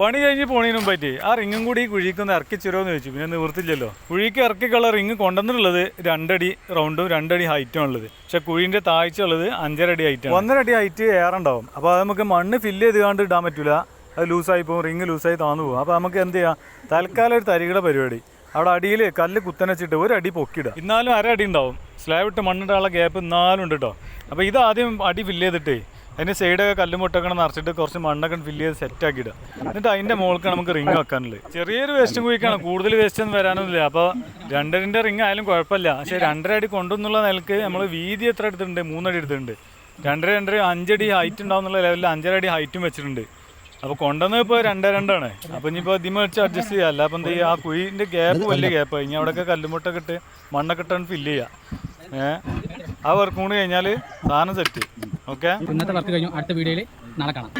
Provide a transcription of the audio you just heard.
പണി കഴിഞ്ഞ് പോണതിന് മുമ്പായിട്ട് ആ റിങ്ങും കൂടി ഈ കുഴിക്കൊന്ന് ഇറക്കി ചെരുമെന്ന് ചോദിച്ചു. പിന്നെ നിവൃത്തില്ലല്ലോ കുഴിക്ക് ഇറക്കിക്കുള്ള റിങ് കൊണ്ടുവന്നിട്ടുള്ളത് രണ്ടടി റൗണ്ടും രണ്ടടി ഹൈറ്റും ഉള്ളത് പക്ഷെ കുഴിന്റെ താഴ്ച ഉള്ളത് അഞ്ചരടി ഹൈറ്റ് ഒന്നര അടി ഹൈറ്റ് ഏറെ ഉണ്ടാവും. അപ്പോൾ അത് നമുക്ക് മണ്ണ് ഫില്ല് ചെയ്ത് കണ്ട് ഇടാൻ പറ്റില്ല അത് ലൂസായി പോകും റിങ് ലൂസായി താന്നു പോകും. അപ്പോൾ നമുക്ക് എന്ത് ചെയ്യാം? തൽക്കാലം ഒരു തരികിട പരിപാടി. അവിടെ അടിയിൽ കല്ല് കുത്തനച്ചിട്ട് ഒരു അടി പൊക്കിയിടുക. ഇന്നാലും അര അടി ഉണ്ടാവും. സ്ലാബ് ഇട്ട് മണ്ണിട്ടാനുള്ള ഗ്യാപ്പ് എന്നാലും ഉണ്ട് കേട്ടോ അപ്പോൾ ഇത് ആദ്യം അടി ഫില്ല് ചെയ്തിട്ടേ അതിന്റെ സൈഡൊക്കെ കല്ലും മുട്ടൊക്കെ നിറച്ചിട്ട് കുറച്ച് മണ്ണൊക്കെ ഫില്ല് ചെയ്ത് സെറ്റ് ഇടുക എന്നിട്ട് അതിന്റെ മുകൾക്ക് നമുക്ക് റിംഗ് വെക്കാനുള്ളത്. ചെറിയൊരു വേസ്റ്റും കുഴിക്കാണ് കൂടുതൽ വേസ്റ്റ് ഒന്നും വരാനൊന്നുമില്ല. അപ്പോൾ രണ്ടരന്റെ റിംഗ് ആയാലും കുഴപ്പമില്ല. പക്ഷേ രണ്ടര അടി കൊണ്ടുവന്നുള്ള നിലയ്ക്ക് നമ്മൾ വീതി എത്ര എടുത്തിട്ടുണ്ട്? മൂന്നടി എടുത്തിട്ടുണ്ട്. രണ്ടര രണ്ടര അഞ്ചടി ഹൈറ്റ് ഉണ്ടാവുന്നുള്ള ലെവലിൽ അഞ്ചര അടി ഹൈറ്റും വെച്ചിട്ടുണ്ട്. അപ്പോൾ കൊണ്ടുവന്നത് ഇപ്പോൾ രണ്ടേ രണ്ടാണ്. അപ്പോൾ ഇനിയിപ്പോൾ ഇതിമ വെച്ച് അഡ്ജസ്റ്റ് ചെയ്യുക എന്താ എന്ത് ചെയ്യുക ആ കുഴിന്റെ ഗ്യാപ്പ് വലിയ ഗ്യാപ്പ് ഇനി അവിടെയൊക്കെ കല്ലുമുട്ടൊക്കെ ഇട്ട് മണ്ണൊക്കെ ഇട്ടാണ് ഫില്ല് ചെയ്യുക ഏഹ് ആ വർക്ക് കൂടി കഴിഞ്ഞാൽ സാധനം സെറ്റ് ഓക്കെ ഇന്നത്തെ വർക്ക് കഴിഞ്ഞു. അടുത്ത വീഡിയോയിൽ നാളെ കാണാം.